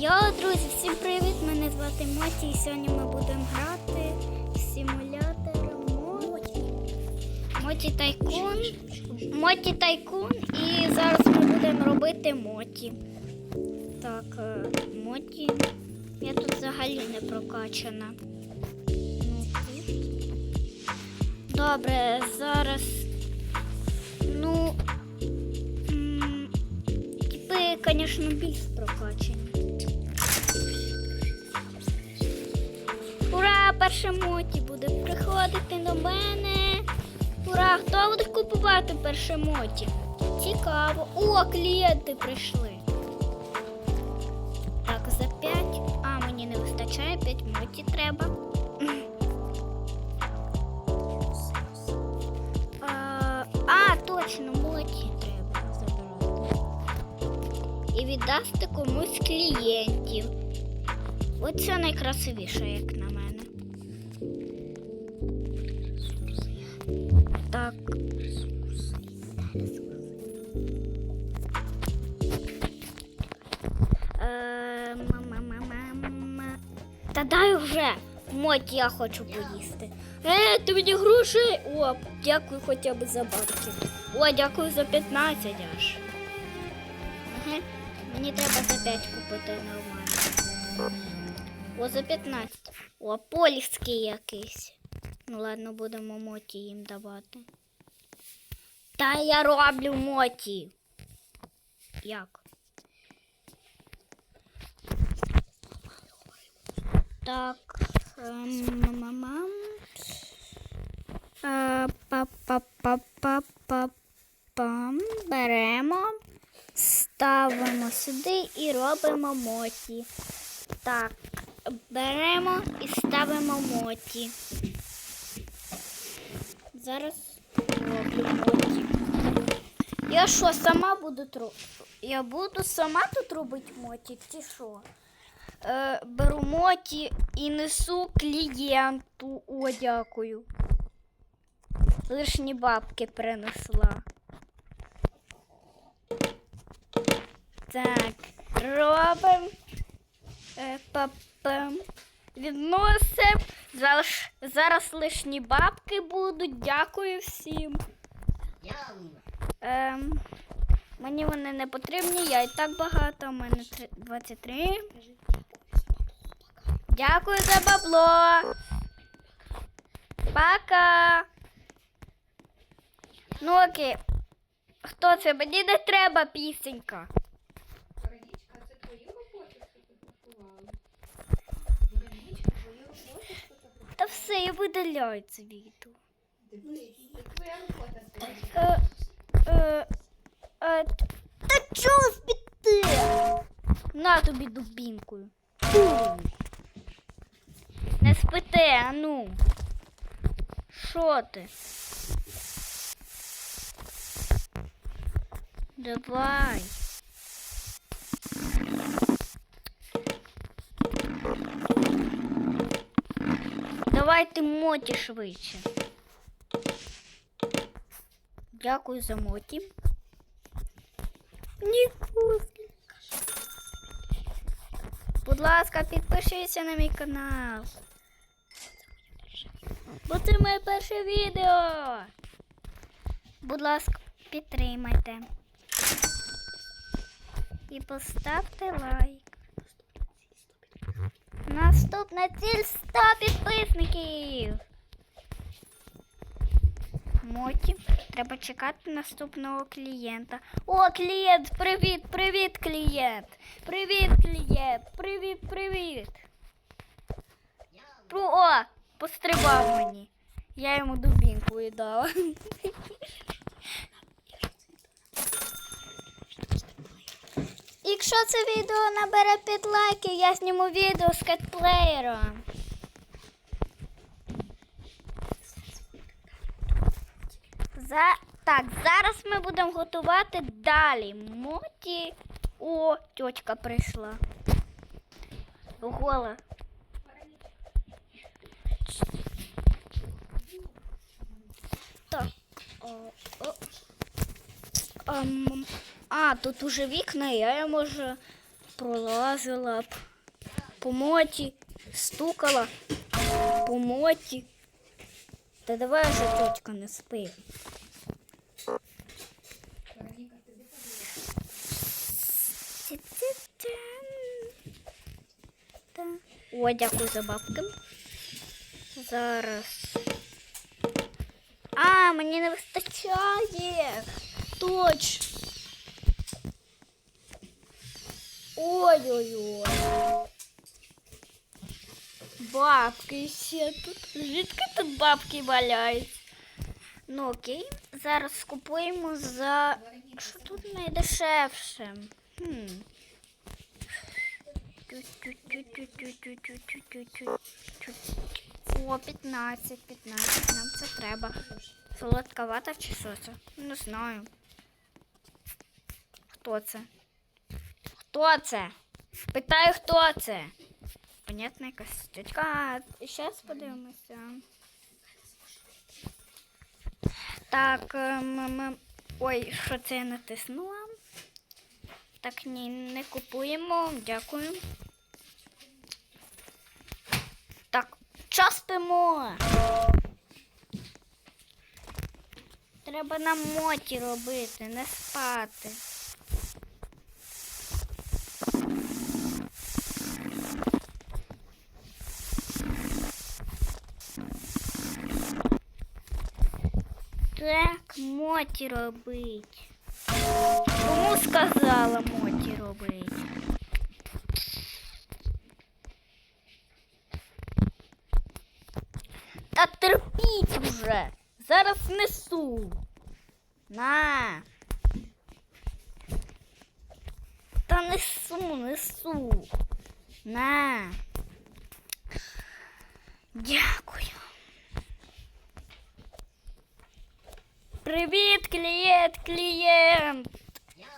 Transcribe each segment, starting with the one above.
Йо, друзі, всім привіт! Мене звати Моті, і сьогодні ми будемо грати в симулятор Моті. Моті Тайкун. Моті Тайкун. І зараз ми будемо робити Моті. Так, е, Моті. Я тут взагалі не прокачана. Добре, зараз. Ну. Типи, звісно, більш прокачані. Ура! Перше моті буде приходити до мене. Ура! Хто буде купувати перше моті? Цікаво. О, клієнти прийшли. Так, за 5. А, мені не вистачає, 5 моті треба. А, а, точно, моті треба забирати. І віддасти комусь клієнтів. Оце найкрасивіше, як на Так. Е, ма-ма-ма-ма-ма. Та дай вже. Моть, я хочу поїсти. Е, ти мені гроші. О, дякую хоча б за бабки. О, дякую за 15 аж. Ага. Мені треба за 5 купити нормально. О, за 15. О, польський якийсь. Ну ладно, будемо моті їм давати. Та я роблю моті. Як? Так. ем, мамам. Е, Па-па-па-па-па-пам. Беремо, ставимо сюди і робимо моті. Так, беремо і ставимо моті. Зараз роблю моті. Я що, сама буду тру... Я буду сама тут робити моті, чи що? Е, беру моті і несу клієнту. О, дякую. Лишні бабки принесла. Так, робимо. Е, Папам. Відносим. Зараз, зараз лишні бабки будуть. Дякую всім. Ем, мені вони не потрібні, я і так багато, у мене три- 23. Дякую за бабло. Пока. Ну окей. Хто це? Мені не треба пісенька. Та все, я видаляю це відео. Дивись, На тобі дубінкою. Не спите, а ну. Що ти? Давай. Давайте моті швидше. Дякую за моті. Ніколи. Будь ласка, підпишіться на мій канал. Бо це моє перше відео. Будь ласка, підтримайте. І поставте лайк. Наступна ціль 100 підписників. Моті. Треба чекати наступного клієнта. О, клієнт! Привіт, привіт, клієнт! Привіт, клієнт! Привіт, привіт! О, пострибав мені. Я йому дубінку дала. Якщо це відео набере 5 лайків, я зніму відео з кетплеєром. За... Так, зараз ми будемо готувати далі. Моті. О, тьотька прийшла. Гола. Так. О, о. Ам, а, тут уже вікна, я можу пролазила б по моті, стукала по моті. Та давай вже, тьотька, не спи. Вероніка, тобі подобається. Та. О, дякую за бабки. Зараз. А, мені не вистачає. Точ. Ой-ой-ой. Бабки ще тут. Звідки тут бабки валяють? Ну окей, зараз купуємо за. Що тут найдешевше? О, 15, 15, нам це треба. Солодка вата чи що це? Не знаю. Хто це? Хто це? Питаю, хто це? Понятно, якась тітка. Зараз подивимося. Так, ем, ем, ой, що це я натиснула? Так, ні, не купуємо. Дякую. Так, час спимо. Треба на моті робити, не спати. Так, моті робить. Кому сказала моті робить? Та терпіть вже. Зараз несу. На. Та несу, несу. На. Дякую. Привіт, клієнт, клієнт.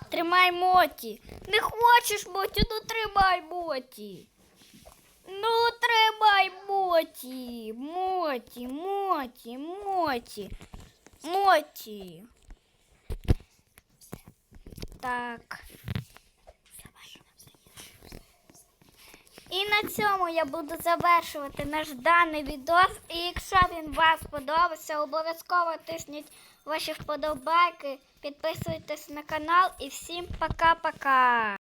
Тримай моті. Не хочеш моті, ну тримай моті. Ну, тримай моті. Моті, моті, моті. Моті. Так. І на цьому я буду завершувати наш даний відос. І якщо він вам сподобався, обов'язково тисніть ваші вподобайки, підписуйтесь на канал і всім пока-пока.